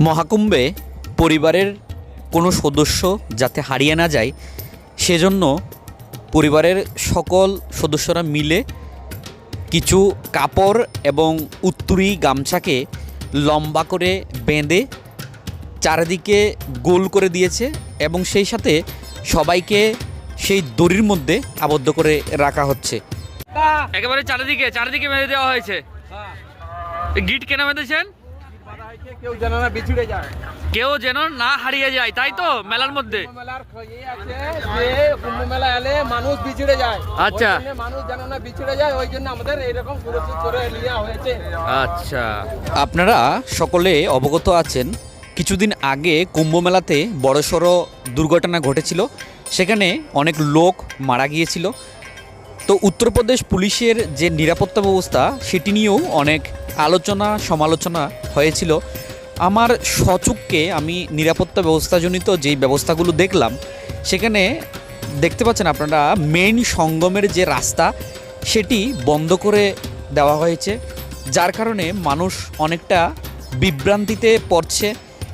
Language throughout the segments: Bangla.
মহাকুম্ভে পরিবারের কোনো সদস্য যাতে হারিয়ে না যায়, সেজন্য পরিবারের সকল সদস্যরা মিলে কিছু কাপড় এবং উত্তুরি গামছাকে লম্বা করে বেঁধে চারিদিকে গোল করে দিয়েছে এবং সেই সাথে সবাইকে সেই দড়ির মধ্যে আবদ্ধ করে রাখা হচ্ছে। একেবারে চারিদিকে চারিদিকে বেঁধে দেওয়া হয়েছে। গিট কেনা বেঁধেছেন? কেউ যেন না হারিয়ে যায় তাই তো মেলার মধ্যে? কুম্ভ মেলার আছে যে কুম্ভ মেলা এলে মানুষ বিছুড়ে যায়। আচ্ছা। মানুষ যেন না বিছুড়ে যায় ওই জন্য আমাদের এরকম করে হয়েছে। আচ্ছা। আপনারা সকলে অবগত আছেন কিছুদিন আগে কুম্ভ মেলাতে বড়সড় দুর্ঘটনা ঘটেছিল। সেখানে অনেক লোক মারা গিয়েছিল। তো উত্তরপ্রদেশ পুলিশের যে নিরাপত্তা ব্যবস্থা, সেটি নিয়েও অনেক আলোচনা, সমালোচনা হয়েছিল। আমার সচুককে আমি নিরাপত্তা ব্যবস্থাজনিত যেই ব্যবস্থাগুলো দেখলাম, সেখানে দেখতে পাচ্ছেন আপনারা মেইন সঙ্গমের যে রাস্তা, সেটি বন্ধ করে দেওয়া হয়েছে, যার কারণে মানুষ অনেকটা বিভ্রান্তিতে পড়ছে।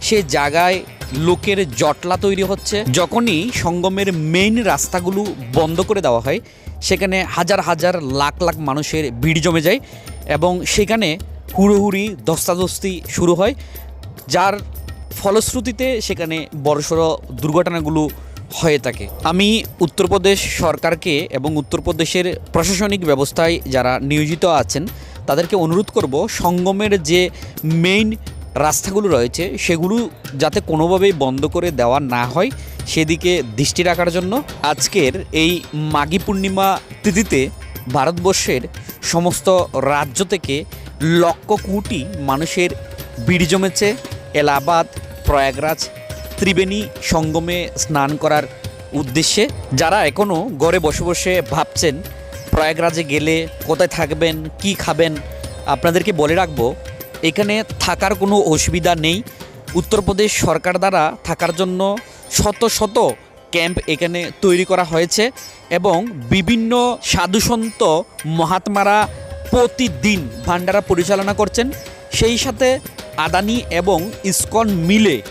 সে জায়গায় লোকের জটলা তৈরি হচ্ছে। যখনই সঙ্গমের মেইন রাস্তাগুলো বন্ধ করে দেওয়া হয়, সেখানে হাজার হাজার লাখ লাখ মানুষের ভিড় জমে যায় এবং সেখানে হুড়োহুড়ি ধস্তাধস্তি শুরু হয়, যার ফলশ্রুতিতে সেখানে বড়সড় দুর্ঘটনাগুলো হয়ে থাকে। আমি উত্তরপ্রদেশ সরকারকে এবং উত্তরপ্রদেশের প্রশাসনিক ব্যবস্থায় যারা নিয়োজিত আছেন, তাদেরকে অনুরোধ করব সঙ্গমের যে মেইন রাস্তাগুলো রয়েছে, সেগুলো যাতে কোনোভাবেই বন্ধ করে দেওয়া না হয়, সেদিকে দৃষ্টি রাখার জন্য আজকের এই মাঘী পূর্ণিমা তিথিতে ভারতবর্ষের সমস্ত রাজ্য থেকে লক্ষ কোটি মানুষের ভিড় জমেছে। এলাহাবাদ, প্রয়াগরাজ, ত্রিবেণী সঙ্গমে স্নান করার উদ্দেশ্যে। যারা এখনও ঘরে বসে বসে ভাবছেন, প্রয়াগরাজে গেলে কোথায় থাকবেন, কি খাবেন, আপনাদেরকে বলে রাখব এখানে থাকার কোনো অসুবিধা নেই। উত্তরপ্রদেশ সরকার দ্বারা থাকার জন্য শত শত ক্যাম্প এখানে তৈরি করা হয়েছে এবং বিভিন্ন সাধুসন্ত মহাত্মারা প্রতিদিন ভান্ডারা পরিচালনা করছেন। সেই সাথে আদানি এবং ইসকন মিলে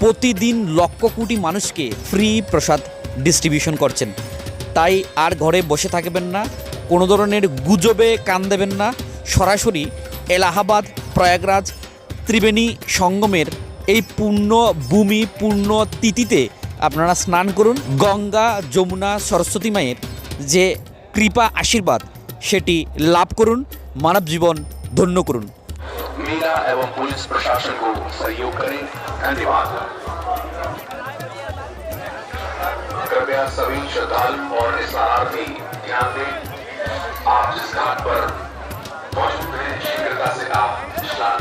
প্রতিদিন লক্ষ কোটি মানুষকে ফ্রি প্রসাদ ডিস্ট্রিবিউশন করছেন। তাই আর ঘরে বসে থাকবেন না, কোনো ধরনের গুজবে কান দেবেন না। সরাসরি এলাহাবাদ প্রয়াগরাজ ত্রিবেণী সঙ্গমের এই পূর্ণ ভূমি পূর্ণ তিথিতে আপনারা স্নান করুন গঙ্গা যমুনা সরস্বতী মায়ের যে কৃপা আশীর্বাদ সেটি লাভ করুন মানব জীবন ধন্য করুন मीडिया एवं पुलिस प्रशासन को सहयोग करें धन्यवाद कृपया सभी श्रद्धालु और स्नानार्थी ध्यान दें आप जिस घाट पर मौजूद Klasse A Schlag.